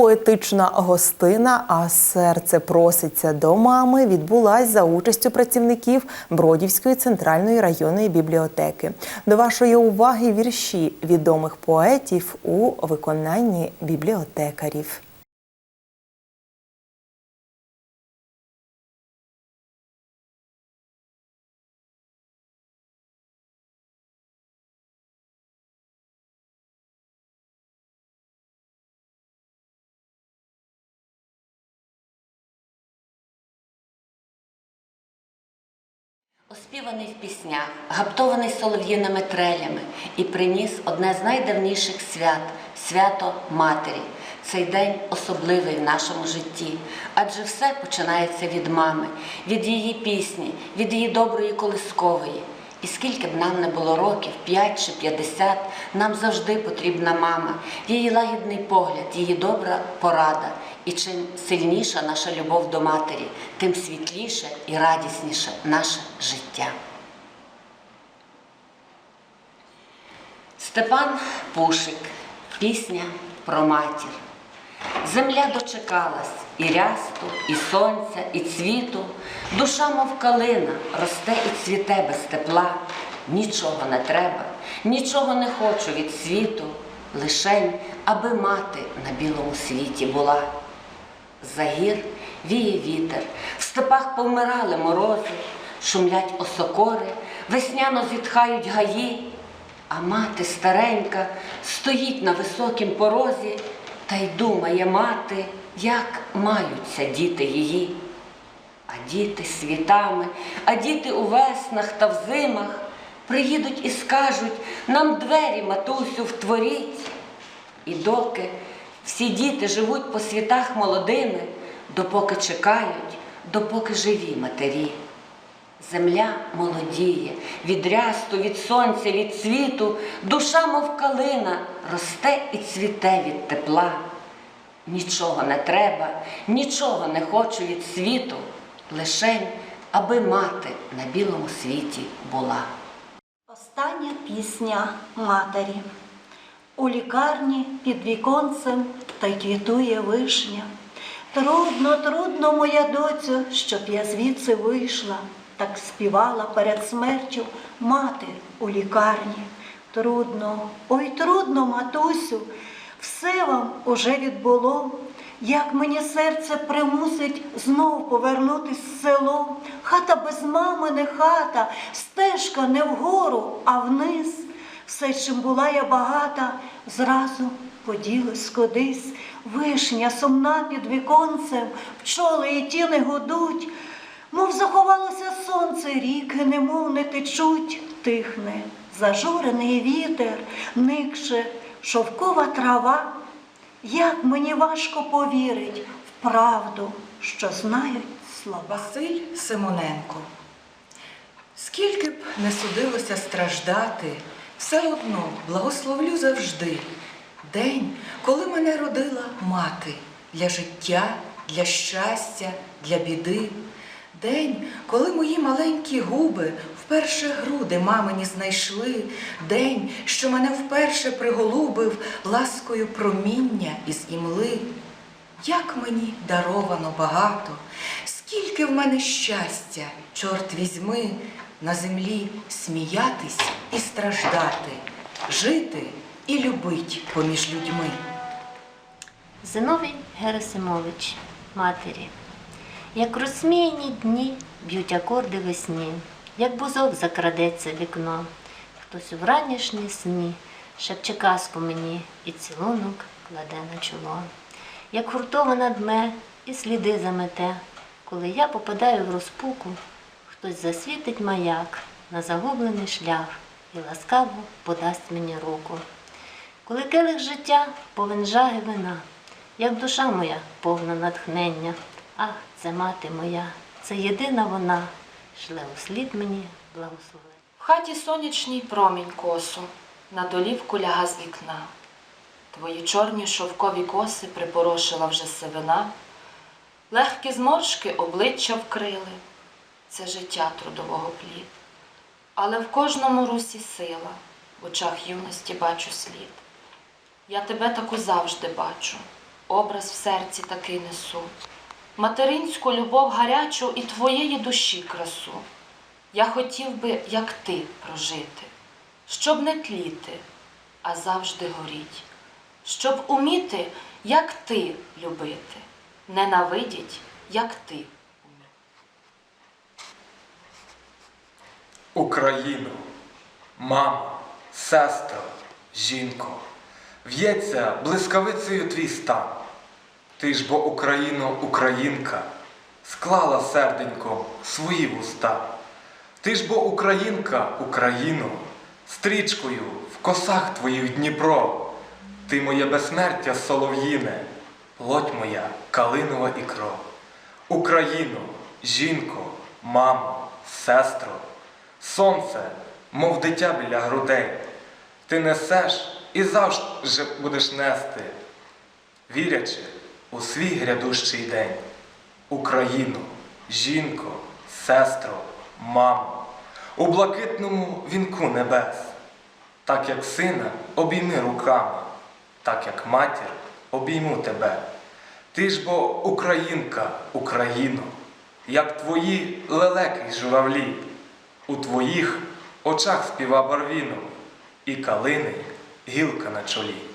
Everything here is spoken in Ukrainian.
Поетична гостина, а серце проситься до мами відбулась за участю працівників Бродівської центральної районної бібліотеки. До вашої уваги вірші відомих поетів у виконанні бібліотекарів. Оспіваний в піснях, гаптований солов'їними трелями і приніс одне з найдавніших свят свято Матері. Цей день особливий в нашому житті, адже все починається від мами, від її пісні, від її доброї колискової. І скільки б нам не було років, 5 чи 50, нам завжди потрібна мама, її лагідний погляд, її добра порада. І чим сильніша наша любов до матері, тим світліше і радісніше наше життя. Степан Пушик. Пісня про матір. Земля дочекалась і рясту, і сонця, і цвіту. Душа, мов калина, росте і цвіте без тепла. Нічого не треба, нічого не хочу від світу, лишень, аби мати на білому світі була. За гір віє вітер, в степах повмирали морози, шумлять осокори, весняно зітхають гаї, а мати старенька стоїть на високім порозі та й думає мати, як маються діти її. А діти світами, а діти у веснах та в зимах приїдуть і скажуть нам двері, матусю, втворіть. І доки всі діти живуть по світах молодими, допоки чекають, допоки живі матері. Земля молодіє, від рясту, від сонця, від світу, душа, мов калина, росте і цвіте від тепла. Нічого не треба, нічого не хочу від світу, лишень, аби мати на білому світі була. Остання пісня матері. У лікарні під віконцем та й квітує вишня. Трудно, трудно, моя доцю, щоб я звідси вийшла, так співала перед смертю мати у лікарні. Трудно, ой, трудно, матусю, все вам уже відбуло. Як мені серце примусить знов повернутись в село, хата без мами не хата, стежка не вгору, а вниз. Все, чим була я багата, зразу поділось кудись. Вишня сумна під віконцем, пчоли і ті не гудуть, мов заховалося сонце, ріки, немов не течуть, тихне, зажурений вітер, никше шовкова трава. Як мені важко повірить в правду, що знають слова. Василь Симоненко. Скільки б не судилося страждати, все одно благословлю завжди день, коли мене родила мати для життя, для щастя, для біди. День, коли мої маленькі губи вперше груди мамині знайшли, день, що мене вперше приголубив ласкою проміння із імли. Як мені даровано багато, скільки в мене щастя, чорт візьми, на землі сміятись і страждати, жити і любить поміж людьми. Зиновій Герасимович, матері. Як розсміяні дні б'ють акорди весні, як бузок закрадеться вікно, хтось у вранішні сні шепче казку мені і цілунок кладе на чоло, як гуртована дме і сліди замете, коли я попадаю в розпуку, хтось засвітить маяк на загублений шлях і ласкаво подасть мені руку. Коли келих життя повен жаги вина, як душа моя повна натхнення, ах, це мати моя, це єдина вона, шле у слід мені благослови. В хаті сонячній промінь косу, на долівку ляга з вікна. Твої чорні шовкові коси припорошила вже сивина, легкі зморшки обличчя вкрили, це життя трудового плід. Але в кожному русі сила, в очах юності бачу слід. Я тебе таку завжди бачу, образ в серці такий несу, материнську любов гарячу і твоєї душі красу. Я хотів би, як ти, прожити, щоб не тліти, а завжди горіть, щоб уміти, як ти любити, ненавидіть, як ти. Україно, мамо, сестро, жінко, в'ється блискавицею твій стан. Ти ж бо Україно, українка, склала серденько свої вуста. Ти ж бо українка, Україно, стрічкою в косах твоїх Дніпро. Ти моє безсмертя солов'їне, плоть моя калинова і кров. Україно, жінко, мамо, сестро, сонце, мов дитя біля грудей. Ти несеш і завжди будеш нести, вірячи у свій грядущий день. Україну, жінко, сестро, мамо, у блакитному вінку небес, так як сина обійми руками, так як матір обійму тебе. Ти ж бо українка, Україно, як твої лелеки журавлі, у твоїх очах співа барвіно, і калини гілка на чолі.